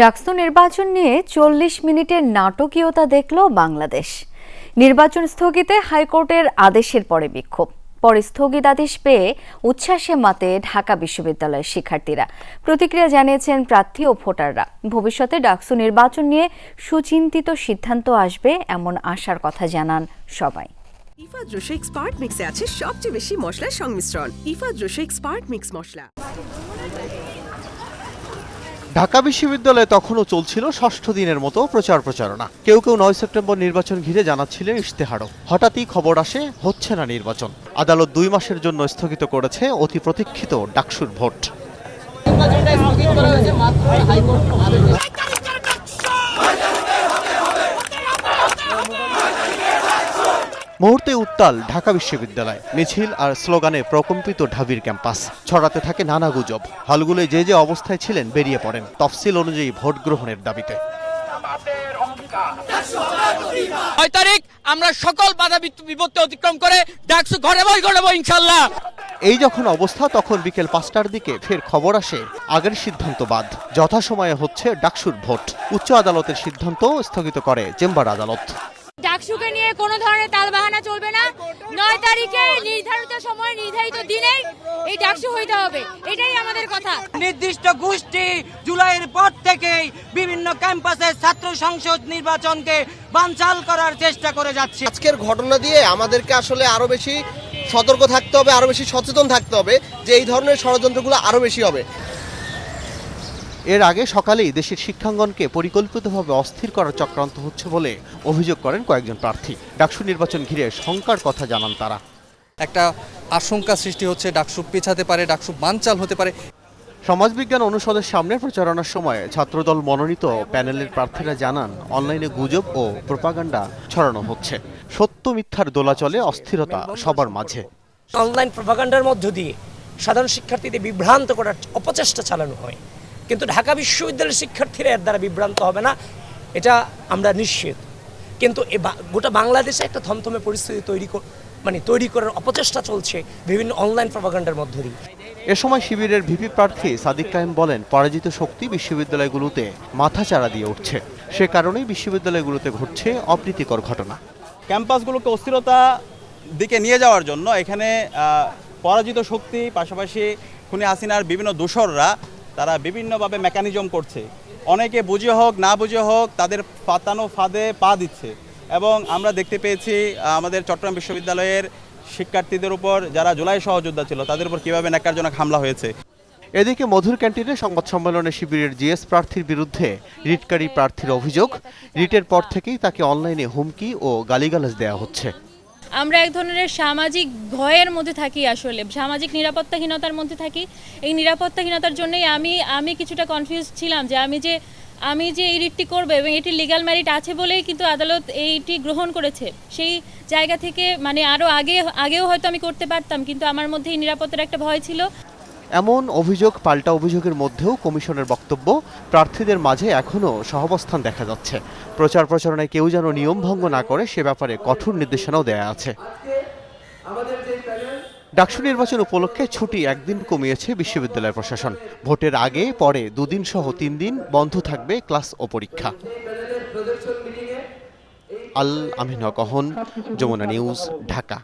ডাকসু নির্বাচন নিয়ে চল্লিশ মিনিটের নাটকীয়তা দেখল বাংলাদেশ। নির্বাচন স্থগিতে হাইকোর্টের আদেশের পরে বিক্ষোভ। পরে স্থগিতাদেশ পেয়ে উচ্ছ্বাসে মাতে ঢাকা বিশ্ববিদ্যালয়ের শিক্ষার্থীরা। প্রতিক্রিয়া জানিয়েছেন প্রার্থী ও ভোটাররা। ভবিষ্যতে ডাকসু নির্বাচন নিয়ে সুচিন্তিত সিদ্ধান্ত আসবে এমন আশার কথা জানান সবাই। ইফা জোশেক স্পার্ট মিক্সে আছে সবচেয়ে বেশি মশলার সংমিশ্রণ। ইফা জোশেক স্পার্ট মিক্স মশলা। ঢাকা বিশ্ববিদ্যালয়ে তখনও চলছিল ষষ্ঠ দিনের মতো প্রচার প্রচারণা। কেউ কেউ নয় সেপ্টেম্বর নির্বাচন ঘিরে জানাচ্ছিলেন ইশতেহারও। হঠাৎই খবর আসে, হচ্ছে না নির্বাচন। আদালত দুই মাসের জন্য স্থগিত করেছে অতি প্রতীক্ষিত ডাকসুর ভোট। মুহূর্তে উত্তাল ঢাকা বিশ্ববিদ্যালয়। মিছিল আর স্লোগানে প্রকম্পিত ঢাবির ক্যাম্পাস। ছড়াতে থাকে নানা গুজব। হলগুলোয় যে যে অবস্থায় ছিলেন বেরিয়ে পড়েন তফসিল অনুযায়ী ভোট গ্রহণের দাবিতে। ছয় তারিখ আমরা সকল বাধা বিপত্তি অতিক্রম করে ডাকসু ঘরে বই করব ইনশাল্লাহ এই যখন অবস্থা তখন বিকেল পাঁচটার দিকে ফের খবর আসে আগের সিদ্ধান্ত বাদ যথাসময়ে হচ্ছে ডাকসুর ভোট। উচ্চ আদালতের সিদ্ধান্ত স্থগিত করে চেম্বার আদালত। ডাকসুকে নিয়ে কোনো ধরনের তালবাহানা চলবে না। নয় তারিখে নির্ধারিত সময় নির্ধারিত দিনে এই ডাকসু হইতে হবে। এটাই আমাদের কথা। নির্দিষ্ট গোষ্ঠী জুলাইয়ের পর থেকেই বিভিন্ন ক্যাম্পাসে ছাত্র সংসদ নির্বাচনকে বানচাল করার চেষ্টা করে যাচ্ছে। আজকের ঘটনা দিয়ে আমাদেরকে আসলে আরও বেশি সতর্ক থাকতে হবে আরও বেশি সচেতন থাকতে হবে যে এই ধরনের ষড়যন্ত্রগুলো আরও বেশি হবে। এর আগে সকালেই দেশের শিক্ষাঙ্গনকে পরিকল্পিতভাবে অস্থির করার চক্রান্ত হচ্ছে বলে অভিযোগ করেন কয়েকজন প্রার্থী। ডাকসু নির্বাচন ঘিরে শঙ্কার কথা জানান তারা। একটা আশঙ্কা সৃষ্টি হচ্ছে ডাকসু পেছাতে পারে ডাকসু বানচাল হতে পারে। সমাজবিজ্ঞান অনুষদের সামনে প্রচারণার সময় ছাত্রদল মনোনীত প্যানেলের প্রার্থীরা জানান অনলাইনে গুজব ও প্রোপাগান্ডা ছড়ানো হচ্ছে। সত্য মিথ্যার দোলাচলে অস্থিরতা সবার মাঝে। অনলাইন প্রভাকাণ্ডার মধ্য দিয়ে সাধারণ শিক্ষার্থীদের বিভ্রান্ত করার অপচেষ্টা চালানো হয়। কিন্তু ঢাকা বিশ্ববিদ্যালয়ের শিক্ষার্থীরা এর দ্বারা বিভ্রান্ত হবে না এটা আমরা নিশ্চিত। কিন্তু এ বা- গোটা বাংলাদেশে একটা থমথমে পরিস্থিতি তৈরি কর- মানে তৈরি করার অপচেষ্টা চলছে বিভিন্ন অনলাইন প্রভাকাণ্ডার মধ্য দিয়ে। এ সময় শিবিরের ভিপি প্রার্থী সাদিক কায়েম বলেন পরাজিত শক্তি বিশ্ববিদ্যালয়গুলোতে মাথাচাড়া দিয়ে উঠছে। সে কারণেই বিশ্ববিদ্যালয়গুলোতে ঘটছে অপ্রীতিকর ঘটনা। ক্যাম্পাসগুলোকে অস্থিরতা দিকে নিয়ে যাওয়ার জন্য এখানে পরাজিত শক্তি পাশাপাশি খুনি হাসিনার বিভিন্ন দোসররা তারা বিভিন্নভাবে মেকানিজম করছে। অনেকে বুঝে হোক, না বুঝে হোক, তাদের পাতানো ফাঁদে পা দিচ্ছে। এবং আমরা দেখতে পেয়েছি আমাদের চট্টগ্রাম বিশ্ববিদ্যালয়ের শিক্ষার্থীদের উপর, যারা জুলাই সহযোদ্ধা ছিল, তাদের উপর কীভাবে ন্যাক্কারজনক হামলা হয়েছে। এদিকে মধুর ক্যান্টিনে সংবাদ সম্মেলনে শিবিরের জিএস প্রার্থীর বিরুদ্ধে রিটকারী প্রার্থীর অভিযোগ। রিটের পর থেকেই তাকে অনলাইনে হুমকি ও গালিগালাজ দেওয়া হচ্ছে। আমরা এক ধরনের সামাজিক ভয়ের মধ্যে থাকি আসলে, সামাজিক নিরাপত্তাহীনতার মধ্যে থাকি। এই নিরাপত্তাহীনতার জন্যই আমি আমি কিছুটা কনফিউজ ছিলাম যে আমি যে আমি যে এই রিটটি করব এবং এটি লিগাল ম্যারিট আছে বলেই কিন্তু আদালত এইটি গ্রহণ করেছে। সেই জায়গা থেকে মানে আরও আগে, আগেও হয়তো আমি করতে পারতাম, কিন্তু আমার মধ্যে এই নিরাপত্তার একটা ভয় ছিল। এমন অভিযোগ, পাল্টা অভিযোগের মধ্যেও কমিশনের বক্তব্য, প্রার্থীদের মাঝে এখনও সহাবস্থান দেখা যাচ্ছে। প্রচার প্রচারণায় কেউ যেন নিয়ম ভঙ্গ না করে, সে ব্যাপারে কঠোর নির্দেশনাও দেয়া আছে। ডাকসু নির্বাচন উপলক্ষে ছুটি একদিন কমিয়েছে বিশ্ববিদ্যালয় প্রশাসন। ভোটের আগে, পরে দুদিন সহ তিন দিন বন্ধ থাকবে ক্লাস ও পরীক্ষা। আল আমিনা কহন যমুনা নিউজ, ঢাকা।